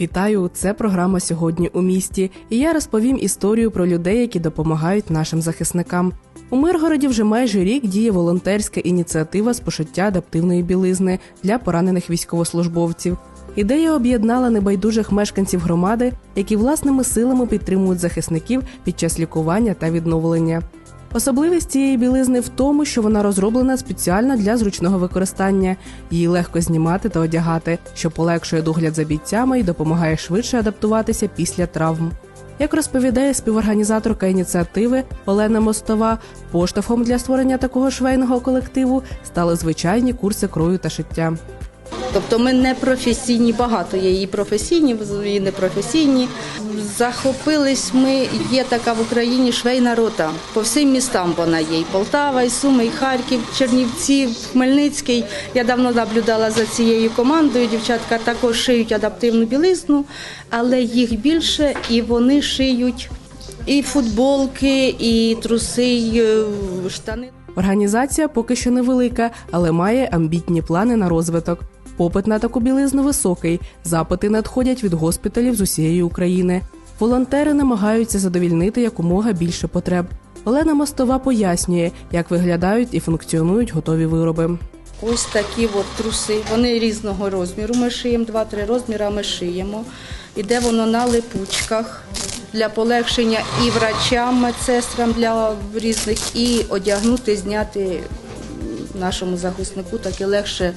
Вітаю! Це програма сьогодні у місті. І я розповім історію про людей, які допомагають нашим захисникам. У Миргороді вже майже рік діє волонтерська ініціатива з пошиття адаптивної білизни для поранених військовослужбовців. Ідея об'єднала небайдужих мешканців громади, які власними силами підтримують захисників під час лікування та відновлення. Особливість цієї білизни в тому, що вона розроблена спеціально для зручного використання. Її легко знімати та одягати, що полегшує догляд за бійцями і допомагає швидше адаптуватися після травм. Як розповідає співорганізаторка ініціативи Олена Мостова, поштовхом для створення такого швейного колективу стали звичайні курси крою та шиття. Тобто ми не професійні, багато є і професійні, і непрофесійні. Захопились ми, є така в Україні швейна рота. По всім містам вона є. І Полтава, і Суми, і Харків, Чернівці, Хмельницький. Я давно наблюдала за цією командою. Дівчатка також шиють адаптивну білизну, але їх більше і вони шиють і футболки, і труси, і е, штани. Організація поки що невелика, але має амбітні плани на розвиток. Попит на таку білизну високий. Запити надходять від госпіталів з усієї України. Волонтери намагаються задовільнити якомога більше потреб. Олена Мостова пояснює, як виглядають і функціонують готові вироби. Ось такі от труси. Вони різного розміру. Ми шиємо два-три розміри. Ми шиємо. Іде воно на липучках для полегшення і врачам, медсестрам для різних, і одягнути, зняти нашому захиснику таки легше.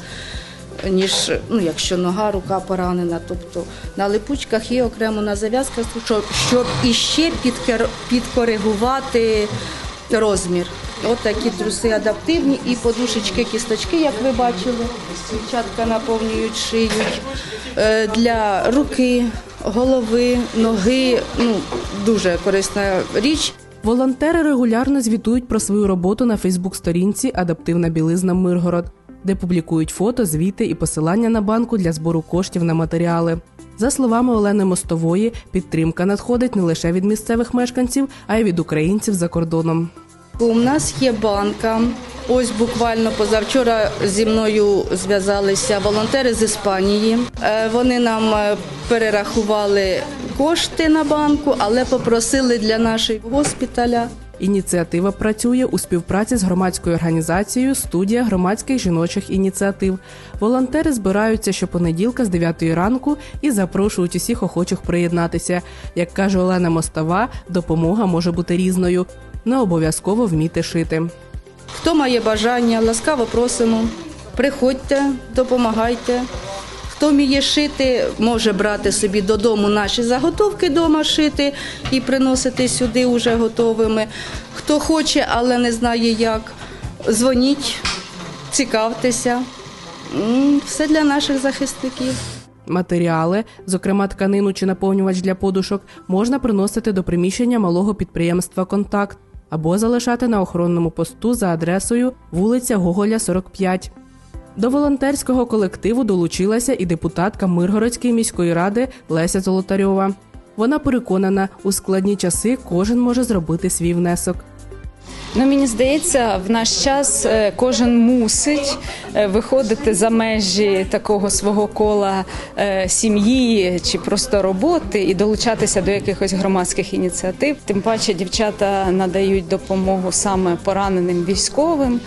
Ніж ну, якщо нога, рука поранена, тобто на липучках є окремо на зав'язках, щоб, щоб іще підкер, підкоригувати розмір. От такі труси адаптивні і подушечки, кісточки, як ви бачили, дівчатка наповнюють, шиють Е, для руки, голови, ноги. Ну дуже корисна річ. Волонтери регулярно звітують про свою роботу на Фейсбук-сторінці Адаптивна білизна Миргород, де публікують фото, звіти і посилання на банку для збору коштів на матеріали. За словами Олени Мостової, підтримка надходить не лише від місцевих мешканців, а й від українців за кордоном. У нас є банка. Ось буквально позавчора зі мною зв'язалися волонтери з Іспанії. Е, Вони нам е, перерахували кошти на банку, але попросили для нашого госпіталя. Ініціатива працює у співпраці з громадською організацією Студія громадських жіночих ініціатив. Волонтери збираються щопонеділка з 9 ранку і запрошують усіх охочих приєднатися. Як каже Олена Мостова, допомога може бути різною. Не обов'язково вміти шити. Хто має бажання, ласкаво просимо. Приходьте, допомагайте. Хто вміє шити, може брати собі додому наші заготовки дома шити і приносити сюди уже готовими. Хто хоче, але не знає як, дзвоніть, цікавтеся. Все для наших захисників. Матеріали, зокрема тканину чи наповнювач для подушок, можна приносити до приміщення малого підприємства Контакт або залишати на охоронному посту за адресою вулиця Гоголя, 45. До волонтерського колективу долучилася і депутатка Миргородської міської ради Леся Золотарьова. Вона переконана, у складні часи кожен може зробити свій внесок. Ну, мені здається, в наш час е, кожен мусить е, виходити за межі такого свого кола е, сім'ї чи просто роботи і долучатися до якихось громадських ініціатив. Тим паче дівчата надають допомогу саме пораненим військовим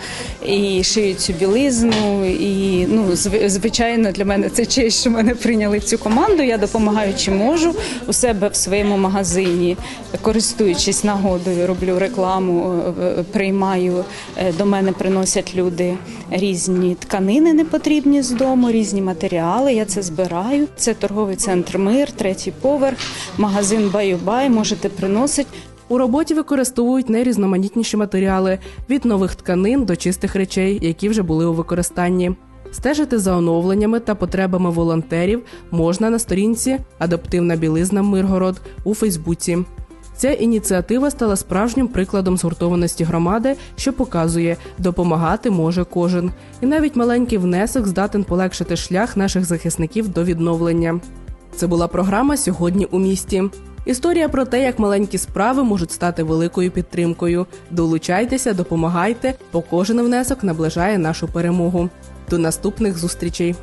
і шиють цю білизну. І ну, звичайно, для мене це честь, що мене прийняли в цю команду. Я допомагаю чи можу у себе в своєму магазині, користуючись нагодою, роблю рекламу, приймаю е, до мене приносять люди різні тканини непотрібні з дому, різні матеріали. Я це збираю. Це торговий центр Мир, третій поверх, магазин Баю-Бай. Можете приносити. У роботі використовують найрізноманітніші матеріали від нових тканин до чистих речей, які вже були у використанні. Стежити за оновленнями та потребами волонтерів можна на сторінці Адаптивна білизна Миргород у Фейсбуці. Ця ініціатива стала справжнім прикладом згуртованості громади, що показує, допомагати може кожен, і навіть маленький внесок здатен полегшити шлях наших захисників до відновлення. Це була програма сьогодні у місті. Історія про те, як маленькі справи можуть стати великою підтримкою. Долучайтеся, допомагайте, бо кожен внесок наближає нашу перемогу. До наступних зустрічей.